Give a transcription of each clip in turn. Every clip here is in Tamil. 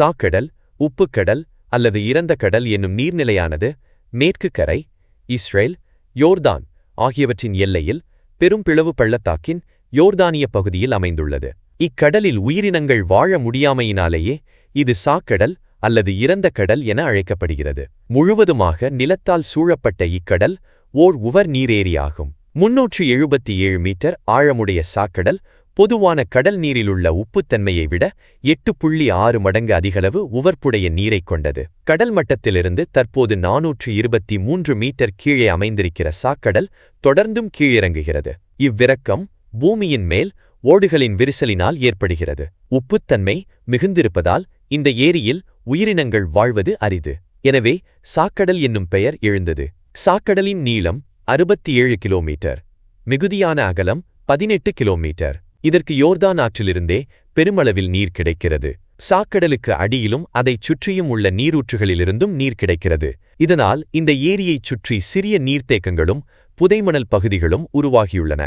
சாக்கடல் உப்புக்கடல் அல்லது இறந்த கடல் என்னும் நீர்நிலையானது மேற்கு கரை இஸ்ரேல் யோர்தான் ஆகியவற்றின் எல்லையில் பெரும் பிளவு பள்ளத்தாக்கின் யோர்தானிய பகுதியில் அமைந்துள்ளது. இக்கடலில் உயிரினங்கள் வாழ முடியாமையினாலேயே இது சாக்கடல் அல்லது இறந்த கடல் என அழைக்கப்படுகிறது. முழுவதுமாக நிலத்தால் சூழப்பட்ட இக்கடல் ஓர் உவர் நீரேரியாகும் முன்னூற்று எழுபத்தி ஏழு மீட்டர் ஆழமுடைய சாக்கடல் பொதுவான கடல் நீரிலுள்ள உப்புத்தன்மையை விட எட்டு புள்ளி ஆறு மடங்கு அதிகளவு உவர்ப்புடைய நீரைக் கொண்டது. கடல் மட்டத்திலிருந்து தற்போது நாநூற்று இருபத்தி மூன்று மீட்டர் கீழே அமைந்திருக்கிற சாக்கடல் தொடர்ந்தும் கீழிறங்குகிறது. இவ்விறக்கம் பூமியின் மேல் ஓடுகளின் விரிசலினால் ஏற்படுகிறது. உப்புத்தன்மை மிகுந்திருப்பதால் இந்த ஏரியில் உயிரினங்கள் வாழ்வது அரிது. எனவே சாக்கடல் என்னும் பெயர் எழுந்தது. சாக்கடலின் நீளம் அறுபத்தி ஏழு கிலோமீட்டர். மிகுதியான அகலம் பதினெட்டு கிலோமீட்டர். இதற்கு யோர்தான் ஆற்றிலிருந்தே பெருமளவில் நீர் கிடைக்கிறது. சாக்கடலுக்கு அடியிலும் அதைச் சுற்றியும் உள்ள நீரூற்றுகளிலிருந்தும் நீர் கிடைக்கிறது. இதனால் இந்த ஏரியைச் சுற்றி சிறிய நீர்த்தேக்கங்களும் புதைமணல் பகுதிகளும் உருவாகியுள்ளன.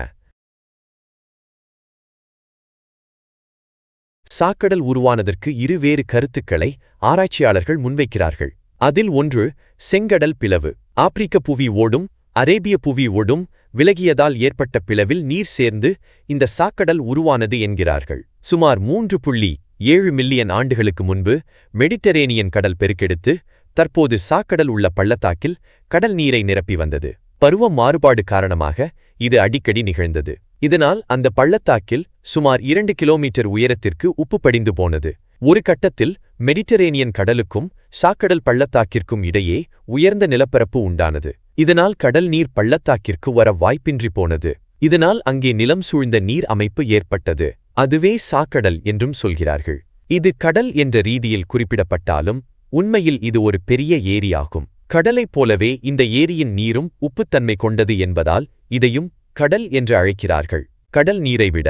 சாக்கடல் உருவானதற்கு இருவேறு கருத்துக்களை ஆராய்ச்சியாளர்கள் முன்வைக்கிறார்கள். அதில் ஒன்று செங்கடல் பிளவு ஆப்பிரிக்க புவி ஓடும் அரேபிய புவி ஓடும் விலகியதால் ஏற்பட்ட பிளவில் நீர் சேர்ந்து இந்த சாக்கடல் உருவானது என்கிறார்கள். சுமார் மூன்று புள்ளி ஏழு மில்லியன் ஆண்டுகளுக்கு முன்பு மெடிட்டரேனியன் கடல் பெருக்கெடுத்து தற்போது சாக்கடல் உள்ள பள்ளத்தாக்கில் கடல் நீரை நிரப்பி வந்தது. பருவ மாறுபாடு காரணமாக இது அடிக்கடி நிகழ்ந்தது. இதனால் அந்த பள்ளத்தாக்கில் சுமார் இரண்டு கிலோமீட்டர் உயரத்திற்கு உப்பு படிந்து போனது. ஒரு கட்டத்தில் மெடிட்டரேனியன் கடலுக்கும் சாக்கடல் பள்ளத்தாக்கிற்கும் இடையே உயர்ந்த நிலப்பரப்பு உண்டானது. இதனால் கடல் நீர் பள்ளத்தாக்கிற்கு வர வாய்ப்பின்றி போனது. இதனால் அங்கே நிலம் சூழ்ந்த நீர் அமைப்பு ஏற்பட்டது. அதுவே சாக்கடல் என்றும் சொல்கிறார்கள். இது கடல் என்ற ரீதியில் குறிப்பிடப்பட்டாலும் உண்மையில் இது ஒரு பெரிய ஏரியாகும். கடலைப் போலவே இந்த ஏரியின் நீரும் உப்புத்தன்மை கொண்டது என்பதால் இதையும் கடல் என்று அழைக்கிறார்கள். கடல் நீரை விட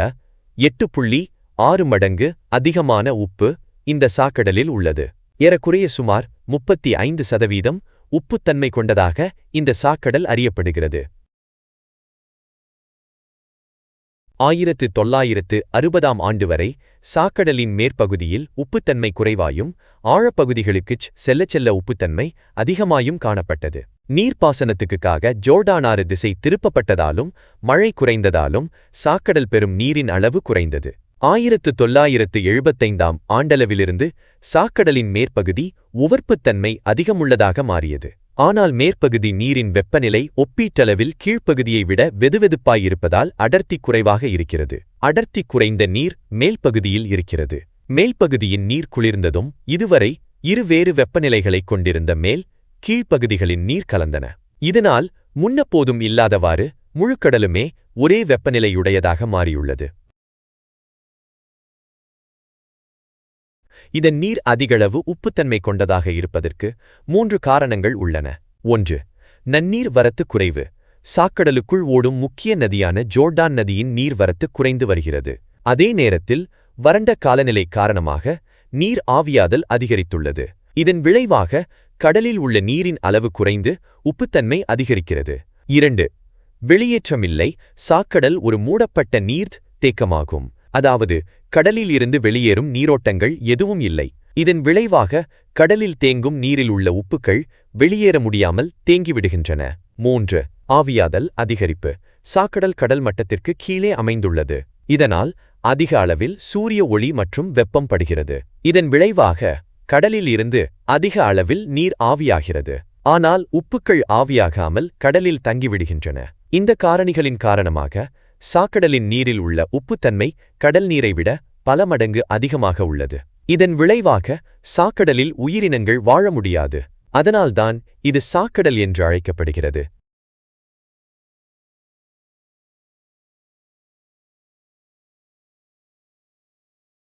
எட்டு புள்ளி ஆறு மடங்கு அதிகமான உப்பு இந்த சாக்கடலில் உள்ளது. ஏறக்குறைய சுமார் முப்பத்தி ஐந்து சதவீதம் உப்புத்தன்மை கொண்டதாக இந்த சாக்கடல் அறியப்படுகிறது. ஆயிரத்து தொள்ளாயிரத்து அறுபதாம் ஆண்டு வரை சாக்கடலின் மேற்பகுதியில் உப்புத்தன்மை குறைவாயும் ஆழப்பகுதிகளுக்குச் செல்ல செல்ல உப்புத்தன்மை அதிகமாயும் காணப்பட்டது. நீர்ப்பாசனத்துக்குக்காக ஜோர்டானாறு திசை திருப்பப்பட்டதாலும் மழை குறைந்ததாலும் சாக்கடல் பெறும் நீரின் அளவு குறைந்தது. ஆயிரத்து தொள்ளாயிரத்து எழுபத்தைந்தாம் ஆண்டளவிலிருந்து சாக்கடலின் மேற்பகுதி உவர்ப்புத்தன்மை அதிகமுள்ளதாக மாறியது. ஆனால் மேற்பகுதி நீரின் வெப்பநிலை ஒப்பீட்டளவில் கீழ்ப்பகுதியை விட வெதுவெதுப்பாயிருப்பதால் அடர்த்தி குறைவாக இருக்கிறது. அடர்த்தி குறைந்த நீர் மேல்பகுதியில் இருக்கிறது. மேல்பகுதியின் நீர் குளிர்ந்ததும் இதுவரை இருவேறு வெப்பநிலைகளைக் கொண்டிருந்த மேல் கீழ்ப்பகுதிகளின் நீர் கலந்தன. இதனால் முன்னப்போதும் இல்லாதவாறு முழுக்கடலுமே ஒரே வெப்பநிலையுடையதாக மாறியுள்ளது. இதன் நீர் அதிகளவு உப்புத்தன்மை கொண்டதாக இருப்பதற்கு மூன்று காரணங்கள் உள்ளன. ஒன்று நன்னீர் வரத்து குறைவு. சாக்கடலுக்குள் ஓடும் முக்கிய நதியான ஜோர்டான் நதியின் நீர் வரத்து குறைந்து வருகிறது. அதே நேரத்தில் வறண்ட காலநிலை காரணமாக நீர் ஆவியாதல் அதிகரித்துள்ளது. இதன் விளைவாக கடலில் உள்ள நீரின் அளவு குறைந்து உப்புத்தன்மை அதிகரிக்கிறது. இரண்டு வெளியேற்றமில்லை. சாக்கடல் ஒரு மூடப்பட்ட நீர் தேக்கமாகும். அதாவது கடலில் இருந்து வெளியேறும் நீரோட்டங்கள் எதுவும் இல்லை. இதன் விளைவாக கடலில் தேங்கும் நீரில் உள்ள உப்புக்கள் வெளியேற முடியாமல் தேங்கிவிடுகின்றன. மூன்று ஆவியாதல் அதிகரிப்பு. சாக்கடல் கடல் மட்டத்திற்கு கீழே அமைந்துள்ளது. இதனால் அதிக அளவில் சூரிய ஒளி மற்றும் வெப்பம் படுகிறது. இதன் விளைவாக கடலில் இருந்து அதிக அளவில் நீர் ஆவியாகிறது. ஆனால் உப்புக்கள் ஆவியாகாமல் கடலில் தங்கிவிடுகின்றன. இந்த காரணிகளின் காரணமாக சாக்கடலின் நீரில் உள்ள உப்புத்தன்மை கடல் நீரை விட பல மடங்கு அதிகமாக உள்ளது. இதன் விளைவாக சாக்கடலில் உயிரினங்கள் வாழ முடியாது. அதனால்தான் இது சாக்கடல் என்று அழைக்கப்படுகிறது.